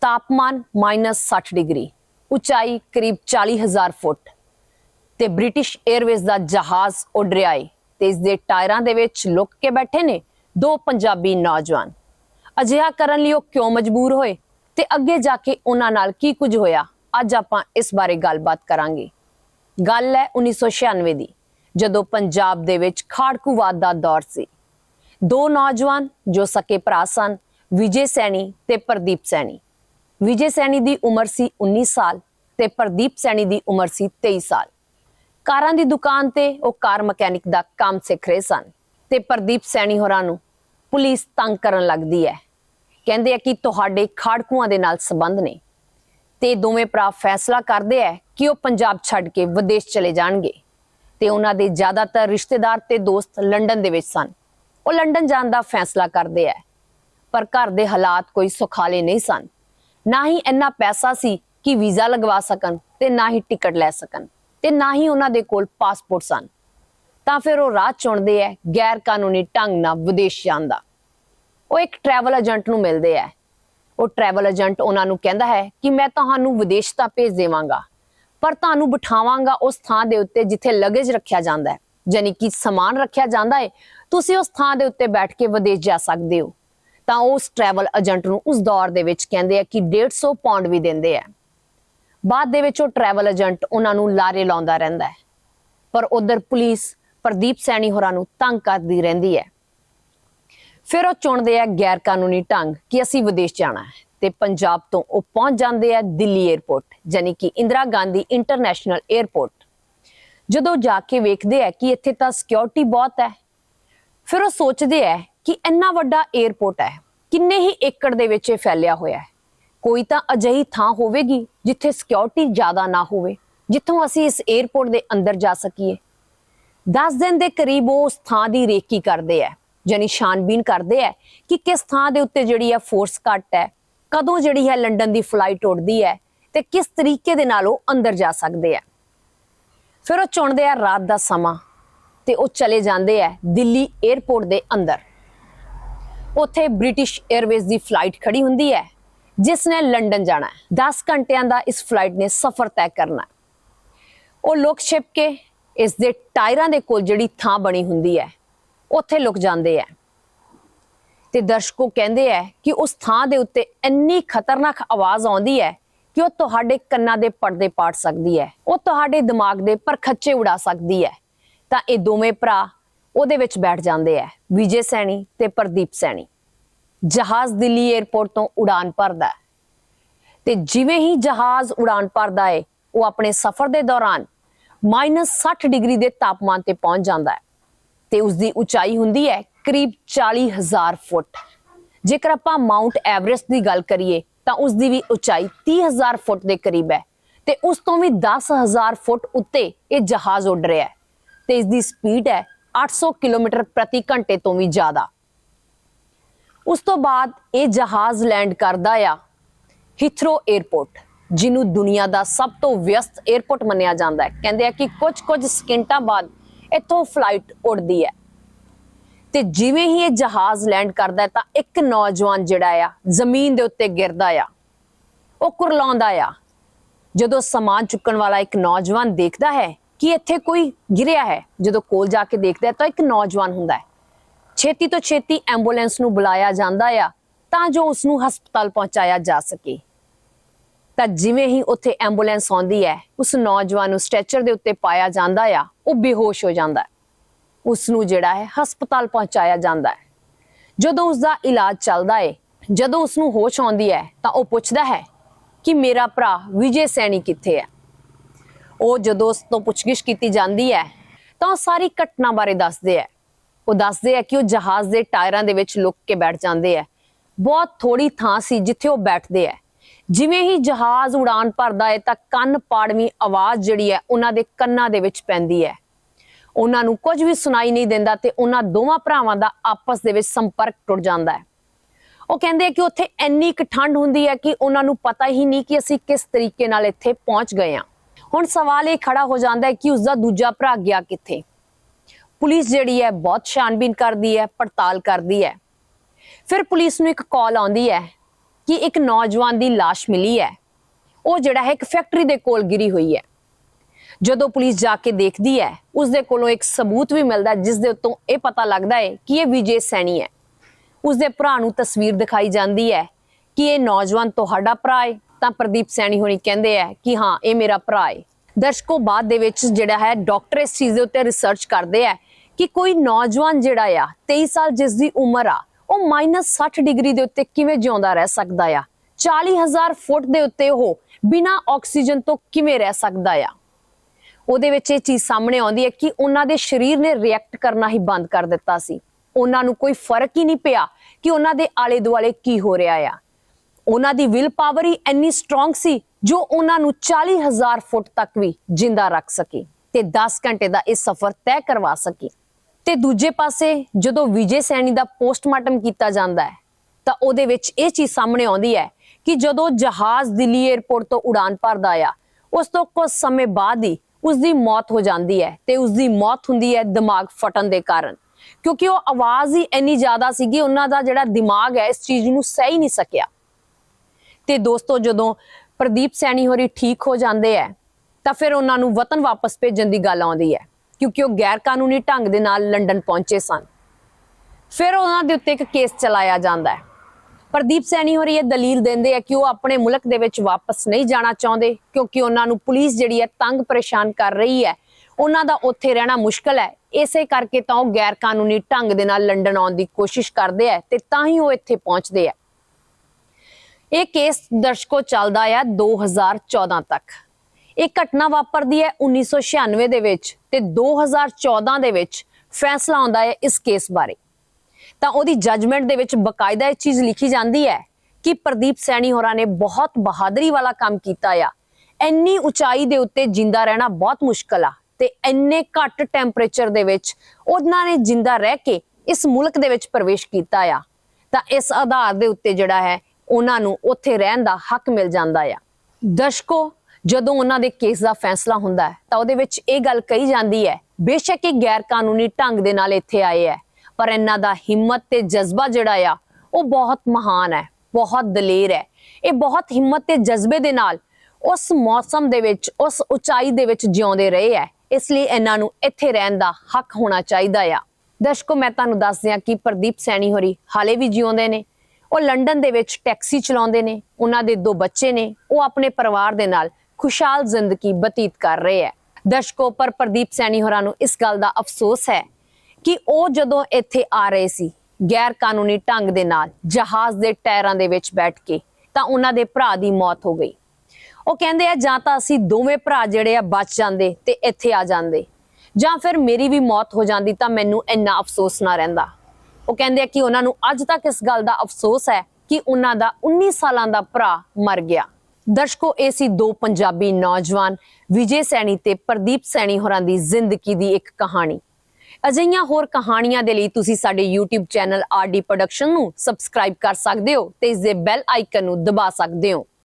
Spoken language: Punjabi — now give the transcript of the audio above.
ਤਾਪਮਾਨ -60 ਡਿਗਰੀ, ਉਚਾਈ ਕਰੀਬ 40000 ਫੁੱਟ ਤੇ ਬ੍ਰਿਟਿਸ਼ 에ਅਰਵੇਜ਼ ਦਾ ਜਹਾਜ਼ ਉੱਡ ਰਿਹਾ ਏ ਤੇ ਇਸ ਦੇ ਟਾਇਰਾਂ ਦੇ ਵਿੱਚ ਲੁੱਕ ਕੇ ਬੈਠੇ ਨੇ ਦੋ ਪੰਜਾਬੀ ਨੌਜਵਾਨ। ਅਜਿਹਾ ਕਰਨ ਲਈ ਉਹ ਕਿਉਂ ਮਜਬੂਰ ਹੋਏ ਤੇ ਅੱਗੇ ਜਾ ਕੇ ਉਹਨਾਂ ਨਾਲ ਕੀ ਕੁਝ ਹੋਇਆ, ਅੱਜ ਆਪਾਂ ਇਸ ਬਾਰੇ ਗੱਲਬਾਤ ਕਰਾਂਗੇ। ਗੱਲ ਹੈ 1996 ਦੀ, ਜਦੋਂ ਪੰਜਾਬ ਦੇ ਵਿੱਚ ਖਾੜਕੂਵਾਦ ਦਾ ਦੌਰ ਸੀ। ਦੋ ਨੌਜਵਾਨ, ਜੋ ਸਕੇ ਭਰਾ ਸਨ, ਵਿਜੇ ਸੈਣੀ ਤੇ ਪ੍ਰਦੀਪ ਸੈਣੀ। ਵਿਜੇ ਸੈਣੀ ਦੀ ਉਮਰ ਸੀ 19 ਸਾਲ ਤੇ ਪ੍ਰਦੀਪ ਸੈਣੀ ਦੀ ਉਮਰ ਸੀ 23 ਸਾਲ। ਕਾਰਾਂ ਦੀ ਦੁਕਾਨ ਤੇ ਉਹ ਕਾਰ ਮਕੈਨਿਕ ਦਾ ਕੰਮ ਸਿੱਖ ਰਹੇ ਸਨ ਤੇ ਪ੍ਰਦੀਪ ਸੈਣੀ ਹੋਰਾਂ ਨੂੰ ਪੁਲਿਸ ਤੰਗ ਕਰਨ ਲੱਗਦੀ ਹੈ। ਕਹਿੰਦੇ ਆ ਕਿ ਤੁਹਾਡੇ ਖਾੜਕੂਆਂ ਦੇ ਨਾਲ ਸੰਬੰਧ ਨੇ ਤੇ ਦੋਵੇਂ ਭਰਾ ਫੈਸਲਾ ਕਰਦੇ ਆ ਕਿ ਉਹ ਪੰਜਾਬ ਛੱਡ ਕੇ ਵਿਦੇਸ਼ ਚਲੇ ਜਾਣਗੇ ਤੇ ਉਹਨਾਂ ਦੇ ਜ਼ਿਆਦਾਤਰ ਰਿਸ਼ਤੇਦਾਰ ਤੇ ਦੋਸਤ ਲੰਡਨ ਦੇ ਵਿੱਚ ਸਨ। ਉਹ ਲੰਡਨ ਜਾਣ ਦਾ ਫੈਸਲਾ ਕਰਦੇ ਆ ਪਰ ਘਰ ਦੇ ਹਾਲਾਤ ਕੋਈ ਸੁਖਾਲੇ ਨਹੀਂ ਸਨ। ਨਾ ਹੀ ਇੰਨਾ ਪੈਸਾ ਸੀ ਕਿ ਵੀਜ਼ਾ ਲਗਵਾ ਸਕਣ ਤੇ ਨਾ ਹੀ ਟਿਕਟ ਲੈ ਸਕਣ ਤੇ ਨਾ ਹੀ ਉਹਨਾਂ ਦੇ ਕੋਲ ਪਾਸਪੋਰਟ ਸਨ। ਤਾਂ ਫਿਰ ਉਹ ਰਾਹ ਚੁਣਦੇ ਐ ਗੈਰ ਕਾਨੂੰਨੀ ਢੰਗ ਨਾਲ ਵਿਦੇਸ਼ ਜਾਣ ਦਾ। ਉਹ ਇੱਕ ਟਰੈਵਲ ਏਜੰਟ ਨੂੰ ਮਿਲਦੇ ਐ। ਉਹ ਟਰੈਵਲ ਏਜੰਟ ਉਹਨਾਂ ਨੂੰ ਕਹਿੰਦਾ ਹੈ ਕਿ ਮੈਂ ਤੁਹਾਨੂੰ ਵਿਦੇਸ਼ ਤਾਂ ਭੇਜ ਦੇਵਾਂਗਾ, ਪਰ ਤੁਹਾਨੂੰ ਬਿਠਾਵਾਂਗਾ ਉਸ ਥਾਂ ਦੇ ਉੱਤੇ ਜਿੱਥੇ ਲਗੇਜ ਰੱਖਿਆ ਜਾਂਦਾ ਹੈ ਯਾਨੀ ਕਿ ਸਮਾਨ ਰੱਖਿਆ ਜਾਂਦਾ ਹੈ ਤੁਸੀਂ ਉਸ ਥਾਂ ਦੇ ਉੱਤੇ ਬੈਠ ਕੇ ਵਿਦੇਸ਼ ਜਾ ਸਕਦੇ ਹੋ। ਤਾਂ ਉਸ ਟਰੈਵਲ ਏਜੰਟ ਨੂੰ ਉਸ ਦੌਰ ਦੇ ਵਿੱਚ ਕਹਿੰਦੇ ਆ ਕਿ 150 ਪਾਉਂਡ ਵੀ ਦਿੰਦੇ ਆ। ਬਾਅਦ ਦੇ ਵਿੱਚ ਉਹ ਟਰੈਵਲ ਏਜੰਟ ਉਹਨਾਂ ਨੂੰ ਲਾਰੇ ਲਾਉਂਦਾ ਰਹਿੰਦਾ ਹੈ। ਪਰ ਉਧਰ ਪੁਲਿਸ ਪ੍ਰਦੀਪ ਸੈਣੀ ਹੋਰਾਂ ਨੂੰ ਤੰਗ ਕਰਦੀ ਰਹਿੰਦੀ ਹੈ। ਫਿਰ ਉਹ ਚੁਣਦੇ ਆ ਗੈਰ ਕਾਨੂੰਨੀ ਢੰਗ ਕਿ ਅਸੀਂ ਵਿਦੇਸ਼ ਜਾਣਾ ਹੈ ਤੇ ਪੰਜਾਬ ਤੋਂ ਉਹ ਪਹੁੰਚ ਜਾਂਦੇ ਆ ਦਿੱਲੀ 에ਅਰਪੋਰਟ ਯਾਨੀ ਕਿ ਇੰਦਰਾ ਗਾਂਧੀ ਇੰਟਰਨੈਸ਼ਨਲ 에ਅਰਪੋਰਟ ਜਦੋਂ ਜਾ ਕੇ ਵੇਖਦੇ ਆ ਕਿ ਇੱਥੇ ਤਾਂ ਸਿਕਿਉਰਿਟੀ ਬਹੁਤ ਹੈ, ਫਿਰ ਉਹ ਸੋਚਦੇ ਆ ਕਿ ਇੰਨਾ ਵੱਡਾ 에어ਪੋਰਟ ਹੈ, ਕਿੰਨੇ ਹੀ ਏਕੜ ਦੇ ਵਿੱਚ ਇਹ ਫੈਲਿਆ ਹੋਇਆ ਹੈ। ਕੋਈ ਤਾਂ ਅਜਿਹੀ ਥਾਂ ਹੋਵੇਗੀ ਜਿੱਥੇ ਸਿਕਿਉਰਿਟੀ ਜ਼ਿਆਦਾ ਨਾ ਹੋਵੇ, ਜਿੱਥੋਂ ਅਸੀਂ ਇਸ 에어ਪੋਰਟ ਦੇ ਅੰਦਰ ਜਾ ਸਕੀਏ। 10 ਦਿਨ ਦੇ ਕਰੀਬ ਉਹ ਉਸ ਥਾਂ ਦੀ ਰੇਕੀ ਕਰਦੇ ਆ ਜਾਨੀ ਛਾਨਬੀਨ ਕਰਦੇ ਆ ਕਿ ਕਿਸ ਥਾਂ ਦੇ ਉੱਤੇ ਜਿਹੜੀ ਆ ਫੋਰਸ ਘਟ ਹੈ, ਕਦੋਂ ਜਿਹੜੀ ਹੈ ਲੰਡਨ ਦੀ ਫਲਾਈਟ ਉੱਡਦੀ ਹੈ ਤੇ ਕਿਸ ਤਰੀਕੇ ਦੇ ਨਾਲ ਉਹ ਅੰਦਰ ਜਾ ਸਕਦੇ ਆ ਫਿਰ ਉਹ ਚੁਣਦੇ ਆ ਰਾਤ ਦਾ ਸਮਾਂ ਤੇ ਉਹ ਚਲੇ ਜਾਂਦੇ ਆ ਦਿੱਲੀ 에ਅਰਪੋਰਟ ਦੇ ਅੰਦਰ। ਉੱਥੇ ਬ੍ਰਿਟਿਸ਼ 에ਅਰਵੇਜ਼ ਦੀ ਫਲਾਈਟ ਖੜੀ ਹੁੰਦੀ ਹੈ, ਜਿਸ ਨੇ ਲੰਡਨ ਜਾਣਾ ਹੈ। 10 ਘੰਟਿਆਂ ਦਾ ਇਸ ਫਲਾਈਟ ਨੇ ਸਫ਼ਰ ਤੈਅ ਕਰਨਾ ਉਹ ਲੁਕ ਛਿਪ ਕੇ ਇਸ ਦੇ ਟਾਇਰਾਂ ਦੇ ਕੋਲ ਜਿਹੜੀ ਥਾਂ ਬਣੀ ਹੁੰਦੀ ਹੈ, ਉੱਥੇ ਲੁਕ ਜਾਂਦੇ ਆ ਤੇ ਦਰਸ਼ਕੋ ਕਹਿੰਦੇ ਆ ਕਿ ਉਸ ਥਾਂ ਦੇ ਉੱਤੇ ਇੰਨੀ ਖਤਰਨਾਕ ਆਵਾਜ਼ ਆਉਂਦੀ ਹੈ ਕਿ ਉਹ ਤੁਹਾਡੇ ਕੰਨਾਂ ਦੇ ਪਰਦੇ ਪਾੜ ਸਕਦੀ ਹੈ, ਉਹ ਤੁਹਾਡੇ ਦਿਮਾਗ ਦੇ ਪਰਖੱਚੇ ਉਡਾ ਸਕਦੀ ਹੈ। ਤਾਂ ਇਹ ਦੋਵੇਂ ਭਰਾ ਉਹਦੇ ਵਿੱਚ ਬੈਠ ਜਾਂਦੇ ਆ ਵਿਜੇ ਸੈਣੀ ਤੇ ਪ੍ਰਦੀਪ ਸੈਣੀ। ਜਹਾਜ਼ ਦਿੱਲੀ 에ਅਰਪੋਰਟ ਤੋਂ ਉਡਾਨ ਭਰਦਾ ਹੈ ਤੇ ਜਿਵੇਂ ਹੀ ਜਹਾਜ਼ ਉਡਾਨ ਭਰਦਾ ਏ, ਉਹ ਆਪਣੇ ਸਫ਼ਰ ਦੇ ਦੌਰਾਨ -60 ਡਿਗਰੀ ਦੇ ਤਾਪਮਾਨ ਤੇ ਪਹੁੰਚ ਜਾਂਦਾ ਹੈ ਤੇ ਉਸ ਦੀ ਉਚਾਈ ਹੁੰਦੀ ਹੈ ਕਰੀਬ 40000 ਫੁੱਟ। ਜੇਕਰ ਆਪਾਂ ਮਾਉਂਟ ਐਵਰੈਸਟ ਦੀ ਗੱਲ ਕਰੀਏ, ਤਾਂ ਉਸ ਦੀ ਵੀ ਉਚਾਈ 30000 ਫੁੱਟ ਦੇ ਕਰੀਬ ਹੈ ਤੇ ਉਸ ਤੋਂ ਵੀ 10000 ਫੁੱਟ ਉੱਤੇ ਇਹ ਜਹਾਜ਼ ਉੱਡ ਰਿਹਾ ਹੈ ਤੇ ਇਸ ਦੀ ਸਪੀਡ ਹੈ 800 ਕਿਲੋਮੀਟਰ ਪ੍ਰਤੀ ਘੰਟੇ ਤੋਂ ਵੀ ਜ਼ਿਆਦਾ। ਉਸ ਤੋਂ ਬਾਅਦ ਇਹ ਜਹਾਜ਼ ਲੈਂਡ ਕਰਦਾ ਆ ਹਿਥਰੋ 에ਅਰਪੋਰਟ ਜਿਹਨੂੰ ਦੁਨੀਆ ਦਾ ਸਭ ਤੋਂ ਵਿਅਸਤ 에ਅਰਪੋਰਟ ਮੰਨਿਆ ਜਾਂਦਾ ਹੈ। ਕਹਿੰਦੇ ਆ ਕਿ ਕੁਝ ਕੁਝ ਸਕਿੰਟਾਂ ਬਾਅਦ ਇੱਥੋਂ ਫਲਾਈਟ ਉੱਡਦੀ ਹੈ। ਤੇ ਜਿਵੇਂ ਹੀ ਇਹ ਜਹਾਜ਼ ਲੈਂਡ ਕਰਦਾ ਤਾਂ ਇੱਕ ਨੌਜਵਾਨ ਜਿਹੜਾ ਆ ਜ਼ਮੀਨ ਦੇ ਉੱਤੇ ਗਿਰਦਾ ਆ। ਉਹ ਕੁਰਲਾਉਂਦਾ ਆ। ਜਦੋਂ ਸਮਾਨ ਚੁੱਕਣ ਵਾਲਾ ਇੱਕ ਨੌਜਵਾਨ ਦੇਖਦਾ ਹੈ ਕਿ ਇੱਥੇ ਕੋਈ ਗਿਰਿਆ ਹੈ। ਜਦੋਂ ਕੋਲ ਜਾ ਕੇ ਦੇਖਦਾ ਹੈ ਤਾਂ ਇੱਕ ਨੌਜਵਾਨ ਹੁੰਦਾ ਹੈ। ਛੇਤੀ ਤੋਂ ਛੇਤੀ ਐਂਬੂਲੈਂਸ ਨੂੰ ਬੁਲਾਇਆ ਜਾਂਦਾ ਆ ਤਾਂ ਜੋ ਉਸ ਨੂੰ ਹਸਪਤਾਲ ਪਹੁੰਚਾਇਆ ਜਾ ਸਕੇ। ਤਾਂ ਜਿਵੇਂ ਹੀ ਉੱਥੇ ਐਂਬੂਲੈਂਸ ਆਉਂਦੀ ਹੈ, ਉਸ ਨੌਜਵਾਨ ਨੂੰ ਸਟ੍ਰੈਚਰ ਦੇ ਉੱਤੇ ਪਾਇਆ ਜਾਂਦਾ ਆ, ਉਹ ਬੇਹੋਸ਼ ਹੋ ਜਾਂਦਾ ਹੈ। ਉਸ ਨੂੰ ਜਿਹੜਾ ਹੈ, ਹਸਪਤਾਲ ਪਹੁੰਚਾਇਆ ਜਾਂਦਾ ਹੈ। ਜਦੋਂ ਉਸ ਦਾ ਇਲਾਜ ਚੱਲਦਾ ਹੈ ਜਦੋਂ ਉਸ ਨੂੰ ਹੋਸ਼ ਆਉਂਦੀ ਹੈ ਤਾਂ ਉਹ ਪੁੱਛਦਾ ਹੈ ਕਿ ਮੇਰਾ ਭਰਾ ਵਿਜੇ ਸੈਣੀ ਕਿੱਥੇ ਹੈ? ਉਹ ਜਦੋਂ ਉਸ ਤੋਂ ਪੁੱਛਗਿੱਛ ਕੀਤੀ ਜਾਂਦੀ ਹੈ, ਤਾਂ ਉਹ ਸਾਰੀ ਘਟਨਾ ਬਾਰੇ ਦੱਸਦੇ ਹੈ। ਉਹ ਦੱਸਦੇ ਹੈ ਕਿ ਉਹ ਜਹਾਜ਼ ਦੇ ਟਾਇਰਾਂ ਦੇ ਵਿੱਚ ਲੁੱਕ ਕੇ ਬੈਠ ਜਾਂਦੇ ਹੈ। ਬਹੁਤ ਥੋੜੀ ਥਾਂ ਸੀ ਜਿੱਥੇ ਉਹ ਬੈਠਦੇ ਹੈ। ਜਿਵੇਂ ਹੀ ਜਹਾਜ਼ ਉਡਾਨ ਭਰਦਾ ਹੈ, ਤਾਂ ਕੰਨ ਪਾੜਵੀਂ ਆਵਾਜ਼ ਜਿਹੜੀ ਹੈ, ਉਹਨਾਂ ਦੇ ਕੰਨਾਂ ਦੇ ਵਿੱਚ ਪੈਂਦੀ ਹੈ। ਉਹਨਾਂ ਨੂੰ ਕੁਝ ਵੀ ਸੁਣਾਈ ਨਹੀਂ ਦਿੰਦਾ ਤੇ ਉਹਨਾਂ ਦੋਵਾਂ ਭਰਾਵਾਂ ਦਾ ਆਪਸ ਦੇ ਵਿੱਚ ਸੰਪਰਕ ਟੁੱਟ ਜਾਂਦਾ ਹੈ। ਉਹ ਕਹਿੰਦੇ ਆ ਕਿ ਉੱਥੇ ਇੰਨੀ ਕੁ ਠੰਡ ਹੁੰਦੀ ਹੈ ਕਿ ਉਹਨਾਂ ਨੂੰ ਪਤਾ ਹੀ ਨਹੀਂ ਕਿ ਅਸੀਂ ਕਿਸ ਤਰੀਕੇ ਨਾਲ ਇੱਥੇ ਪਹੁੰਚ ਗਏ ਹਾਂ। ਹੁਣ ਸਵਾਲ ਇਹ ਖੜਾ ਹੋ ਜਾਂਦਾ ਹੈ ਕਿ ਉਸ ਦਾ ਦੂਜਾ ਭਰਾ ਗਿਆ ਕਿੱਥੇ? ਪੁਲਿਸ ਜਿਹੜੀ ਹੈ ਬਹੁਤ ਛਾਨਬੀਨ ਕਰਦੀ ਹੈ, ਪੜਤਾਲ ਕਰਦੀ ਹੈ। ਫਿਰ ਪੁਲਿਸ ਨੂੰ ਇੱਕ ਕਾਲ ਆਉਂਦੀ ਹੈ ਕਿ ਇੱਕ ਨੌਜਵਾਨ ਦੀ ਲਾਸ਼ ਮਿਲੀ ਹੈ। ਉਹ ਜਿਹੜਾ ਹੈ ਇੱਕ ਫੈਕਟਰੀ ਦੇ ਕੋਲ ਗਿਰੀ ਹੋਈ ਹੈ। ਜਦੋਂ ਪੁਲਿਸ ਜਾ ਕੇ ਦੇਖਦੀ ਹੈ ਉਸ ਦੇ ਕੋਲੋਂ ਇੱਕ ਸਬੂਤ ਵੀ ਮਿਲਦਾ ਜਿਸ ਦੇ ਉੱਤੋਂ ਇਹ ਪਤਾ ਲੱਗਦਾ ਹੈ ਕਿ ਇਹ ਵਿਜੇ ਸੈਣੀ ਹੈ। ਉਸ ਦੇ ਭਰਾ ਨੂੰ ਤਸਵੀਰ ਦਿਖਾਈ ਜਾਂਦੀ ਹੈ ਕਿ ਇਹ ਨੌਜਵਾਨ ਤੁਹਾਡਾ ਭਰਾ ਹੈ। ਤਾਂ ਪ੍ਰਦੀਪ ਸੈਣੀ ਹੋਣੀ ਕਹਿੰਦੇ ਹੈ ਕਿ ਹਾਂ, ਇਹ ਮੇਰਾ ਭਰਾ ਹੈ ਦਰਸ਼ਕੋ, ਬਾਅਦ ਦੇ ਵਿੱਚ ਜਿਹੜਾ ਹੈ ਡਾਕਟਰ ਇਸ ਚੀਜ਼ ਦੇ ਉੱਤੇ ਰਿਸਰਚ ਕਰਦੇ ਹੈ ਕਿ ਕੋਈ ਨੌਜਵਾਨ ਜਿਹੜਾ ਆ 23 ਸਾਲ ਜਿਸ ਦੀ ਉਮਰ ਆ, ਉਹ -60 ਡਿਗਰੀ ਦੇ ਉੱਤੇ ਕਿਵੇਂ ਜਿਉਂਦਾ ਰਹਿ ਸਕਦਾ ਆ? 40000 ਫੁੱਟ ਦੇ ਉੱਤੇ ਉਹ ਬਿਨਾਂ ਆਕਸੀਜਨ ਤੋਂ ਕਿਵੇਂ ਰਹਿ ਸਕਦਾ ਆ? ਉਹਦੇ ਵਿੱਚ ਇਹ ਚੀਜ਼ ਸਾਹਮਣੇ ਆਉਂਦੀ ਹੈ ਕਿ ਉਹਨਾਂ ਦੇ ਸਰੀਰ ਨੇ ਰਿਐਕਟ ਕਰਨਾ ਹੀ ਬੰਦ ਕਰ ਦਿੱਤਾ ਸੀ। ਉਹਨਾਂ ਨੂੰ ਕੋਈ ਫ਼ਰਕ ਹੀ ਨਹੀਂ ਪਿਆ ਕਿ ਉਹਨਾਂ ਦੇ ਆਲੇ ਦੁਆਲੇ ਕੀ ਹੋ ਰਿਹਾ ਆ। ਉਹਨਾਂ ਦੀ ਵਿਲ ਪਾਵਰ ਹੀ ਇੰਨੀ ਸਟਰੋਂਗ ਸੀ ਜੋ ਉਹਨਾਂ ਨੂੰ 40000 ਫੁੱਟ ਤੱਕ ਵੀ ਜਿੰਦਾ ਰੱਖ ਸਕੀ ਤੇ 10 ਘੰਟੇ ਦਾ ਇਹ ਸਫ਼ਰ ਤੈਅ ਕਰਵਾ ਸਕੀ। ਤੇ ਦੂਜੇ ਪਾਸੇ ਜਦੋਂ ਵਿਜੇ ਸੈਣੀ ਦਾ ਪੋਸਟਮਾਰਟਮ ਕੀਤਾ ਜਾਂਦਾ ਹੈ, ਤਾਂ ਉਹਦੇ ਵਿੱਚ ਇਹ ਚੀਜ਼ ਸਾਹਮਣੇ ਆਉਂਦੀ ਹੈ ਕਿ ਜਦੋਂ ਜਹਾਜ਼ ਦਿੱਲੀ 에ਅਰਪੋਰਟ ਤੋਂ ਉਡਾਨ ਭਰਦਾ ਆ, ਉਸ ਤੋਂ ਕੁਝ ਸਮੇਂ ਬਾਅਦ ਹੀ ਉਸ ਦੀ ਮੌਤ ਹੋ ਜਾਂਦੀ ਹੈ ਤੇ ਉਸ ਦੀ ਮੌਤ ਹੁੰਦੀ ਹੈ ਦਿਮਾਗ ਫਟਣ ਦੇ ਕਾਰਨ। ਕਿਉਂਕਿ ਉਹ ਆਵਾਜ਼ ਹੀ ਇੰਨੀ ਜ਼ਿਆਦਾ ਸੀਗੀ, ਉਹਨਾਂ ਦਾ ਜਿਹੜਾ ਦਿਮਾਗ ਹੈ ਇਸ ਚੀਜ਼ ਨੂੰ ਸਹਿ ਹੀ ਨਹੀਂ ਸਕਿਆ। ਤੇ ਦੋਸਤੋ ਜਦੋਂ ਪ੍ਰਦੀਪ ਸੈਣੀ ਹੋਰੀ ਠੀਕ ਹੋ ਜਾਂਦੇ ਐ, ਤਾਂ ਫਿਰ ਉਹਨਾਂ ਨੂੰ ਵਤਨ ਵਾਪਸ ਭੇਜਣ ਦੀ ਗੱਲ ਆਉਂਦੀ ਹੈ ਕਿਉਂਕਿ ਉਹ ਗੈਰ ਕਾਨੂੰਨੀ ਢੰਗ ਦੇ ਨਾਲ ਲੰਡਨ ਪਹੁੰਚੇ ਸਨ। ਫਿਰ ਉਹਨਾਂ ਦੇ ਉੱਤੇ ਇੱਕ ਕੇਸ ਚਲਾਇਆ ਜਾਂਦਾ ਹੈ ਪ੍ਰਦੀਪ ਸੈਣੀ ਹੋਰੀ ਇਹ ਦਲੀਲ ਦਿੰਦੇ ਆ ਕਿ ਉਹ ਆਪਣੇ ਮੁਲਕ ਦੇ ਵਿੱਚ ਵਾਪਸ ਨਹੀਂ ਜਾਣਾ ਚਾਹੁੰਦੇ, ਕਿਉਂਕਿ ਉਹਨਾਂ ਨੂੰ ਪੁਲਿਸ ਜਿਹੜੀ ਹੈ ਤੰਗ ਪਰੇਸ਼ਾਨ ਕਰ ਰਹੀ ਹੈ ਉਹਨਾਂ ਦਾ ਉੱਥੇ ਰਹਿਣਾ ਮੁਸ਼ਕਲ ਹੈ ਇਸੇ ਕਰਕੇ ਤਾਂ ਉਹ ਗੈਰ ਕਾਨੂੰਨੀ ਢੰਗ ਦੇ ਨਾਲ ਲੰਡਨ ਆਉਣ ਦੀ ਕੋਸ਼ਿਸ਼ ਕਰਦੇ ਆ ਤੇ ਤਾਂ ਹੀ ਉਹ ਇੱਥੇ ਪਹੁੰਚਦੇ ਆ ਇਹ ਕੇਸ ਦਰਸ਼ਕੋ ਚੱਲਦਾ ਆ 2014 ਤੱਕ। ਇਹ ਘਟਨਾ ਵਾਪਰਦੀ ਹੈ 1996 ਦੇ ਵਿੱਚ ਤੇ 2014 ਦੇ ਵਿੱਚ ਫੈਸਲਾ ਆਉਂਦਾ ਹੈ ਇਸ ਕੇਸ ਬਾਰੇ। ਤਾਂ ਉਹਦੀ ਜੱਜਮੈਂਟ ਦੇ ਵਿੱਚ ਬਕਾਇਦਾ ਇਹ ਚੀਜ਼ ਲਿਖੀ ਜਾਂਦੀ ਹੈ ਕਿ ਪ੍ਰਦੀਪ ਸੈਣੀ ਹੋਰਾਂ ਨੇ ਬਹੁਤ ਬਹਾਦਰੀ ਵਾਲਾ ਕੰਮ ਕੀਤਾ ਆ। ਇੰਨੀ ਉਚਾਈ ਦੇ ਉੱਤੇ ਜਿੰਦਾ ਰਹਿਣਾ ਬਹੁਤ ਮੁਸ਼ਕਲ ਆ ਤੇ ਇੰਨੇ ਘੱਟ ਟੈਂਪਰੇਚਰ ਦੇ ਵਿੱਚ ਉਹਨਾਂ ਨੇ ਜਿੰਦਾ ਰਹਿ ਕੇ ਇਸ ਮੁਲਕ ਦੇ ਵਿੱਚ ਪ੍ਰਵੇਸ਼ ਕੀਤਾ ਆ। ਤਾਂ ਇਸ ਆਧਾਰ ਦੇ ਉੱਤੇ ਜਿਹੜਾ ਹੈ ਉਹਨਾਂ ਨੂੰ ਉੱਥੇ ਰਹਿਣ ਦਾ ਹੱਕ ਮਿਲ ਜਾਂਦਾ ਆ। ਦਰਸ਼ਕੋ, ਜਦੋਂ ਉਹਨਾਂ ਦੇ ਕੇਸ ਦਾ ਫੈਸਲਾ ਹੁੰਦਾ ਹੈ, ਤਾਂ ਉਹਦੇ ਵਿੱਚ ਇਹ ਗੱਲ ਕਹੀ ਜਾਂਦੀ ਹੈ, ਬੇਸ਼ੱਕ ਇਹ ਗੈਰ ਕਾਨੂੰਨੀ ਢੰਗ ਦੇ ਨਾਲ ਇੱਥੇ ਆਏ ਹੈ, ਪਰ ਇਹਨਾਂ ਦਾ ਹਿੰਮਤ ਤੇ ਜਜ਼ਬਾ ਜਿਹੜਾ ਆ, ਉਹ ਬਹੁਤ ਮਹਾਨ ਹੈ, ਬਹੁਤ ਦਲੇਰ ਹੈ। ਇਹ ਬਹੁਤ ਹਿੰਮਤ ਤੇ ਜਜ਼ਬੇ ਦੇ ਨਾਲ ਉਸ ਮੌਸਮ ਦੇ ਵਿੱਚ, ਉਸ ਉਚਾਈ ਦੇ ਵਿੱਚ ਜਿਉਂਦੇ ਰਹੇ ਹੈ, ਇਸ ਲਈ ਇਹਨਾਂ ਨੂੰ ਇੱਥੇ ਰਹਿਣ ਦਾ ਹੱਕ ਹੋਣਾ ਚਾਹੀਦਾ ਆ। ਦਰਸ਼ਕੋ, ਮੈਂ ਤੁਹਾਨੂੰ ਦੱਸ ਦਿਆਂ ਕਿ ਪ੍ਰਦੀਪ ਸੈਣੀ ਹੋਰੀ ਹਾਲੇ ਵੀ ਜਿਉਂਦੇ ਨੇ। ਉਹ ਲੰਡਨ ਦੇ ਵਿੱਚ ਟੈਕਸੀ ਚਲਾਉਂਦੇ ਨੇ, ਉਹਨਾਂ ਦੇ ਦੋ ਬੱਚੇ ਨੇ, ਉਹ ਆਪਣੇ ਪਰਿਵਾਰ ਦੇ ਨਾਲ ਖੁਸ਼ਹਾਲ ਜ਼ਿੰਦਗੀ ਬਤੀਤ ਕਰ ਰਹੇ ਹੈ। ਦਰਸ਼ਕੋ, ਪਰ ਪ੍ਰਦੀਪ ਸੈਣੀ ਹੋਰਾਂ ਨੂੰ ਇਸ ਗੱਲ ਦਾ ਅਫਸੋਸ ਹੈ ਕਿ ਉਹ ਜਦੋਂ ਇੱਥੇ ਆ ਰਹੇ ਸੀ ਗੈਰ ਕਾਨੂੰਨੀ ਢੰਗ ਦੇ ਨਾਲ ਜਹਾਜ਼ ਦੇ ਟਾਇਰਾਂ ਦੇ ਵਿੱਚ ਬੈਠ ਕੇ, ਤਾਂ ਉਹਨਾਂ ਦੇ ਭਰਾ ਦੀ ਮੌਤ ਹੋ ਗਈ। ਉਹ ਕਹਿੰਦੇ ਆ, ਜਾਂ ਤਾਂ ਅਸੀਂ ਦੋਵੇਂ ਭਰਾ ਜਿਹੜੇ ਆ ਬਚ ਜਾਂਦੇ ਤੇ ਇੱਥੇ ਆ ਜਾਂਦੇ, ਜਾਂ ਫਿਰ ਮੇਰੀ ਵੀ ਮੌਤ ਹੋ ਜਾਂਦੀ ਤਾਂ ਮੈਨੂੰ ਇੰਨਾ ਅਫਸੋਸ ਨਾ ਰਹਿੰਦਾ। ਉਹ ਕਹਿੰਦੇ ਆ ਕਿ ਉਹਨਾਂ ਨੂੰ ਅੱਜ ਤੱਕ ਇਸ ਗੱਲ ਦਾ ਅਫਸੋਸ ਹੈ ਕਿ ਉਹਨਾਂ ਦਾ 19 ਸਾਲਾਂ ਦਾ ਭਰਾ ਮਰ ਗਿਆ। ਦਰਸ਼ਕੋ, ਇਹ ਸੀ ਦੋ ਪੰਜਾਬੀ ਨੌਜਵਾਨ, ਵਿਜੇ ਸੈਣੀ ਤੇ ਪ੍ਰਦੀਪ ਸੈਣੀ ਹੋਰਾਂ ਦੀ ਜ਼ਿੰਦਗੀ ਦੀ ਇੱਕ ਕਹਾਣੀ। ਅਜਿਹੀਆਂ ਹੋਰ ਕਹਾਣੀਆਂ ਦੇ ਲਈ ਤੁਸੀਂ ਸਾਡੇ YouTube ਚੈਨਲ ਆਰਡੀ ਪ੍ਰੋਡਕਸ਼ਨ ਨੂੰ ਸਬਸਕ੍ਰਾਈਬ ਕਰ ਸਕਦੇ ਹੋ ਤੇ ਇਸ ਦੇ ਬੈਲ ਆਈਕਨ ਨੂੰ ਦਬਾ ਸਕਦੇ ਹੋ।